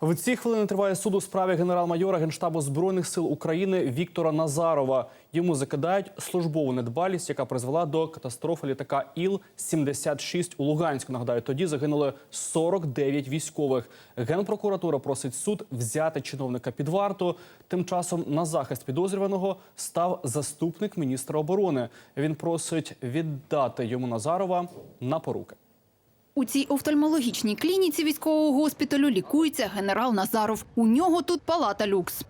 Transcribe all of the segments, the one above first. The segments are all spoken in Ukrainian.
В ці хвилини триває суд у справі генерал-майора Генштабу збройних сил України Віктора Назарова. Йому закидають службову недбалість, яка призвела до катастрофи літака Іл-76 у Луганську. Нагадаю, тоді загинули 49 військових. Генпрокуратура просить суд взяти чиновника під варту. Тим часом на захист підозрюваного став заступник міністра оборони. Він просить віддати йому Назарова на поруки. У цій офтальмологічній клініці військового госпіталю лікується генерал Назаров. У нього тут палата люкс.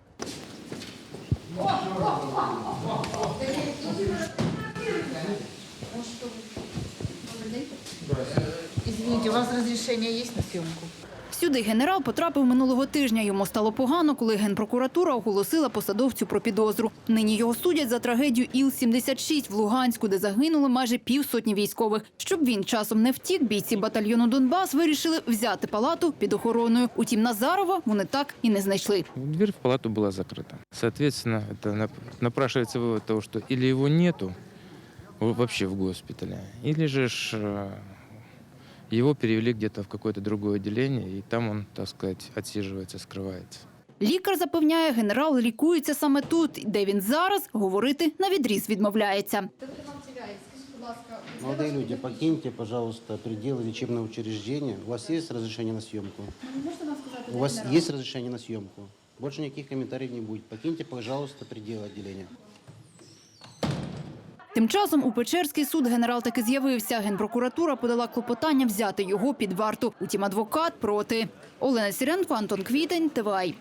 Извините, у вас разрешение есть на съемку? Сюди генерал потрапив минулого тижня. Йому стало погано, коли генпрокуратура оголосила посадовцю про підозру. Нині його судять за трагедію Іл-76 в Луганську, де загинули майже півсотні військових. Щоб він часом не втік, бійці батальйону Донбас вирішили взяти палату під охороною. Утім, Назарова вони так і не знайшли. Дверь в палату была закрыта. Соответственно, это нап- напрашивается вывод того, что или его нету в- вообще в госпитале, или же ж, э, его перевели где-то в какое-то другое отделение, и там он, так сказать, отсиживается, скрывается. Лікар запевняє, генерал лікується саме тут, де він зараз говорити на відріз відмовляється. Молодые люди, покиньте, пожалуйста, пределы лечебного учреждения. У вас есть разрешение на съемку? У вас есть разрешение на съемку? Больше никаких комментариев не будет. Покиньте, пожалуйста, пределы отделения. Тим часом у Печерський суд генерал таки з'явився. Генпрокуратура подала клопотання взяти його під варту. Утім, адвокат проти. Олена Сіренко, Антон Квітень, ТВАЙ.